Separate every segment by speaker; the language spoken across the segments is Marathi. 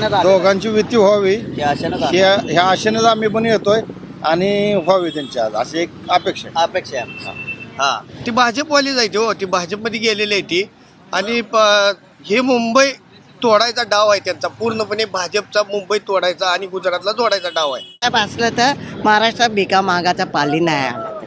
Speaker 1: दोघांची युती व्हावी. ह्या ह्या आशेनेच आम्ही पण येतोय आणि व्हावी त्यांची आज. अशी एक अपेक्षा आहे.
Speaker 2: अपेक्षा आहे हा.
Speaker 3: ती भाजपवाली जायची हो. ती भाजपमध्ये गेलेली आहे ती. आणि प- हे मुंबई तोडायचा डाव आहे त्यांचा. पूर्णपणे भाजपचा मुंबई तोडायचा आणि गुजरातला जोडायचा डाव आहे.
Speaker 4: साहेब असलं तर महाराष्ट्रात भिका मागाचा पाली नाही आला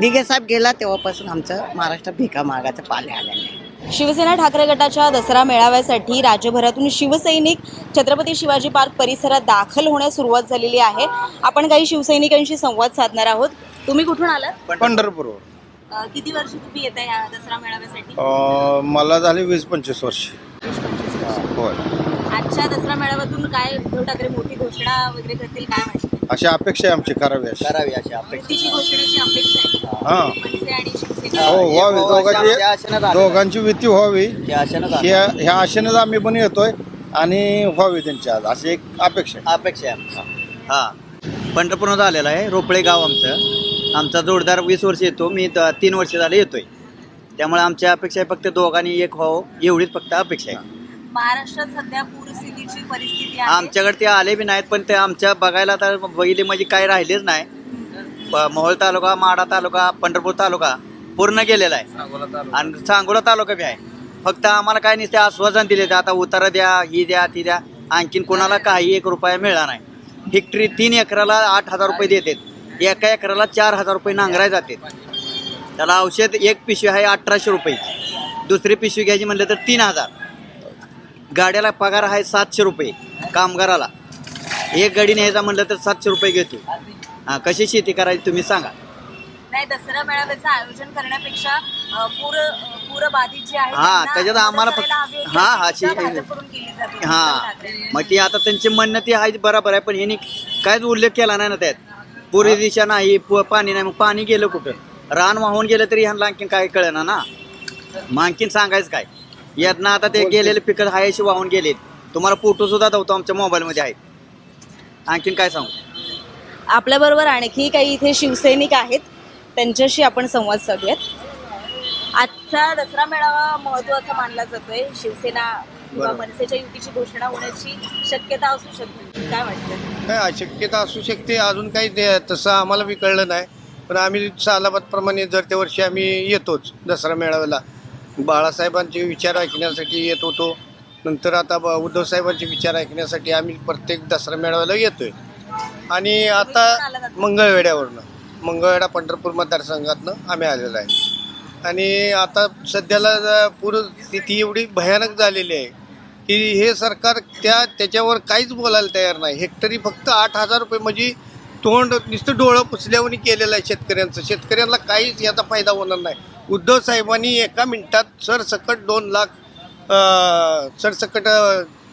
Speaker 4: दिघे साहेब गेला तेव्हापासून आमचं महाराष्ट्रात भिका मागाचा पाली आला नाही.
Speaker 5: शिवसेना ठाकरे गटाच्या दसरा मेळाव्यासाठी राज्यभरातून शिवसैनिक छत्रपती शिवाजी पार्क परिसरात दाखल होण्यास सुरुवात झालेली आहे. आपण काही शिवसैनिकांशी संवाद साधणार आहोत. तुम्ही कुठून आलात?
Speaker 1: पंढरपूर
Speaker 5: अ, किती वर्ष तुम्ही येत आहे या दसरा मेळाव्यासाठी?
Speaker 1: मला झाले वीस पंचवीस वर्ष. होय.
Speaker 5: आजच्या दसरा मेळाव्यातून काय उद्धव ठाकरे मोठी घोषणा वगैरे करतील काय माहिती?
Speaker 1: अशी अपेक्षा आहे आमची करावी अशी.
Speaker 2: करावी अशी अपेक्षा.
Speaker 5: युतीची घोषणेची अपेक्षा आहे.
Speaker 1: हा.
Speaker 5: मनसे आणि शिवसेना.
Speaker 1: हो
Speaker 2: एक
Speaker 1: व्हावी
Speaker 2: अशी
Speaker 1: दोघांची. दोघांची युती व्हावी.
Speaker 2: या आशेनं झालं.
Speaker 1: ह्या ह्या आशेनेच आम्ही पण येतोय आणि व्हावी त्यांची आज. अशी एक अपेक्षा आहे.
Speaker 2: अपेक्षा आहे हा. पंढरपूरनं झालेला आहे. रोपळे गाव आमचं. आमचा जोडदार वीस वर्ष येतो. मी त- तीन वर्ष झाले येतोय. त्यामुळे आमची अपेक्षा आहे फक्त दोघांनी एक व्हावं. एवढीच फक्त अपेक्षा आहे.
Speaker 5: महाराष्ट्रात सध्या पूरस्थितीची परिस्थिती आहे.
Speaker 2: आमच्याकडे ते आले बी नाहीत पण ते आमच्या बघायला तर बघितले म्हणजे काही राहिलेच नाही. प- मोहोळ तालुका माडा तालुका पंढरपूर तालुका पूर्ण गेलेला आहे. आणि सांगोला तालुका बी आहे. फक्त आम्हाला काय नसते आश्वासन दिले आता उतारा द्या ही द्या ती द्या. आणखीन कोणाला काही एक रुपया मिळाला नाही. हेक्टरी तीन एकराला आठ हजार रुपये देतात. एका एकराला चार हजार रुपये नांगराय जाते त्याला औषध एक पिशवी आहे अठराशे रुपये. दुसरी पिशवी घ्यायची म्हणलं तर तीन हजार. गाड्याला पगार आहे सातशे रुपये कामगाराला. एक गाडी न्यायचा म्हणलं तर सातशे रुपये घेतो. हा कशी शेती करायची तुम्ही सांगा.
Speaker 5: नाही दसरा मेळाव्याचं आयोजन करण्यापेक्षा अ, पूर पूरबाधित जे आहे
Speaker 2: हा, त्याच्यात आम्हाला फक्त-. हा, हा,
Speaker 5: अशी
Speaker 2: शी-
Speaker 5: भाजपकडून केली जाते. उद्धव
Speaker 2: हा. मग ती आता त्यांची म्हणणं ती आहे बरोबर आहे पण ह्यांनी काहीच उल्लेख केला नाही ना त्यात. पुरी दिशा नाही पु- पाणी नाही मग पाणी गेलं कुठं? रान वाहून गेलं तरी ह्यांना आणखीन काय कळना ना. मग आणखीन सांगायचं काय? यातनं आता ते गेलेले पिकं हायशी वाहून गेलेत. तुम्हाला फोटो सुद्धा दावतो आमच्या मोबाईलमध्ये आहेत. आणखीन काय सांगू?
Speaker 5: आपल्या बरोबर आणखी काही इथे शिवसैनिक आहेत. त्यांच्याशी आपण संवाद साधूयात. आजचा दसरा मेळावा महत्त्वाचा मानला जातोय. शिवसेना किंवा मनसेच्या युतीची घोषणा होण्याची शक्यता असू शकते. काय वाटतं?
Speaker 3: काय अशक्यता असू शकते. अजून काही ते- तसं आम्हाला बी कळलं नाही. पण आम्ही सालाबादप्रमाणे जर त्या वर्षी आम्ही येतोच दसरा मेळाव्याला. बाळासाहेबांचे विचार ऐकण्यासाठी येत होतो. नंतर आता ब- उद्धवसाहेबांचे विचार ऐकण्यासाठी आम्ही प्रत्येक दसरा मेळाव्याला आहे आणि आता मंगळवेड्यावरनं मंगळवेढा पंढरपूर मतदारसंघातनं आम्ही आलेलो आहे. आणि आता सध्याला ज- पूरस्थिती एवढी भयानक झालेली आहे की हे सरकार त्या त्याच्यावर काहीच बोलायला तयार नाही. हेक्टरी फक्त आठ हजार रुपये म्हणजे तोंड नुसतं डोळं पुसल्यावर केलेलं आहे शेतकऱ्यांचं. शेतकऱ्यांना काहीच याचा फायदा होणार नाही. उद्धव साहेबांनी एका मिनिटात सरसकट दोन लाख सरसकट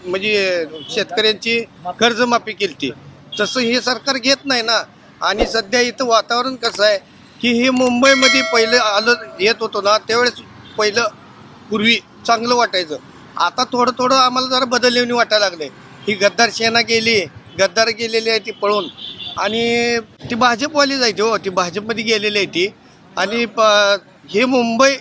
Speaker 3: म्हणजे शेतकऱ्यांची कर्जमाफी केली ती तसं हे सरकार घेत नाही ना. आणि सध्या इथं वातावरण कसं आहे की हे मुंबईमध्ये पहिलं आलं येत होतो ना त्यावेळेस पहिलं पूर्वी चांगलं वाटायचं. आता थोडं थोडं आम्हाला जरा बदललेवणी वाटायला लागले. ही गद्दार सेना गेली गद्दार गेलेली आहे ती पळून. आणि ती भाजपवाली जायची हो ती भाजपमध्ये गेलेली आहे ती. आणि प हे मुंबई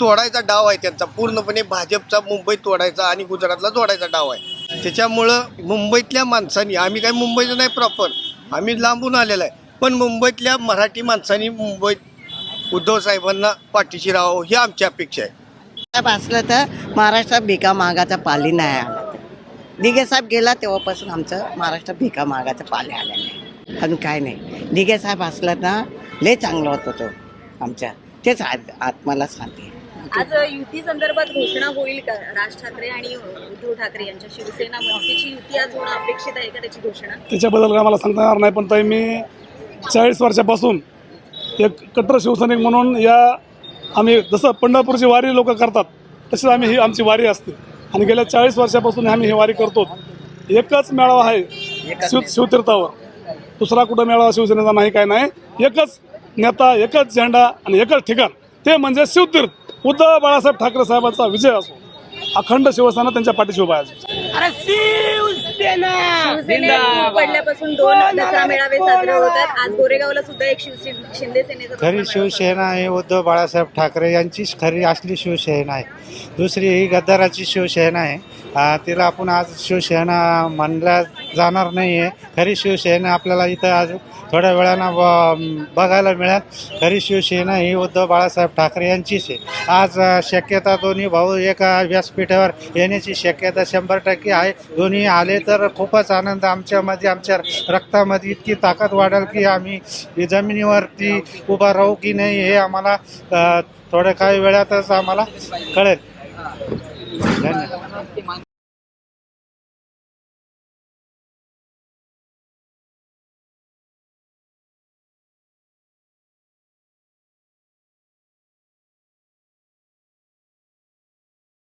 Speaker 3: तोडायचा डाव आहे त्यांचा. पूर्णपणे भाजपचा मुंबई तोडायचा आणि गुजरातला जोडायचा डाव आहे. त्याच्यामुळं मुंबईतल्या माणसांनी आम्ही काही मुंबईचं नाही प्रॉपर आम्ही लांबून आलेलं आहे. पण मुंबईतल्या मराठी माणसांनी मुंबईत उद्धव साहेबांना पाठीशी राहावं ही आमची अपेक्षा आहे.
Speaker 4: साहेब असलं तर महाराष्ट्रात भिका मागाचा पाली नाही आला. दिघे साहेब गेला तेव्हापासून आमचं महाराष्ट्रात भिका मागाचा पाली आला नाही पण काय नाही. दिघे साहेब असलं ना लय चांगलं होतं तो आमच्या. तेच आत्माला सांगते
Speaker 5: आज युती संदर्भात घोषणा होईल का राज ठाकरे आणि उद्धव ठाकरे यांच्या शिवसेना युती आज होणं अपेक्षित आहे का त्याची घोषणा?
Speaker 6: त्याच्याबद्दल काय मला सांगता येणार नाही पण ताई मी चाळीस वर्षापासून एक कट्टर शिवसैनिक म्हणून या आम्ही जसं पंढरपूरची वारी लोक करतात तशीच आम्ही ही आमची वारी असते. आणि गेल्या चाळीस वर्षापासून आम्ही ही वारी करतो. एकच मेळावा आहे शिव शिवतीर्थावर. दुसरा कुठं मेळावा शिवसेनेचा नाही काय नाही. एकच नेता एकच झेंडा आणि एकच ठिकाण. ते म्हणजे शिवतीर्थ. उद्धव बाळासाहेब ठाकरे साहेबांचा विजय असो. अखंड शिवसेना त्यांच्या पाठीशी उभा आहे.
Speaker 5: शिवसेनेत फूट पडल्यापासून दोन दसरा मेळावे साजरे होतात. आज गोरेगावला सुद्धा एक शिवसेन शिंदे सेनेचा दसरा
Speaker 7: खरी शिवसेना आहे उद्धव बाळासाहेब ठाकरे यांचीच खरी असली शिवसेना आहे. दुसरी ही गद्दाराची शिवसेना आहे. आ, तिला आपण आज शिवसेना म्हणल्या जाणार नाही आहे खरी शिवसेना आपल्याला इथं आज थोड्या वेळानं ब- बघायला मिळेल. खरी शिवसेना ही उद्धव बाळासाहेब ठाकरे यांचीच आहे. आज शक्यता दोन्ही भाऊ एका व्यासपीठावर येण्याची शक्यता शंभर टक्के आहे. दोन्ही आले तर खूपच आनंद आमच्यामध्ये आमच्या रक्तामध्ये इतकी ताकद वाढेल की आम्ही जमिनीवरती उभा राहू की नाही हे आम्हाला थोड्या काही वेळातच आम्हाला कळेल. धन्यवाद.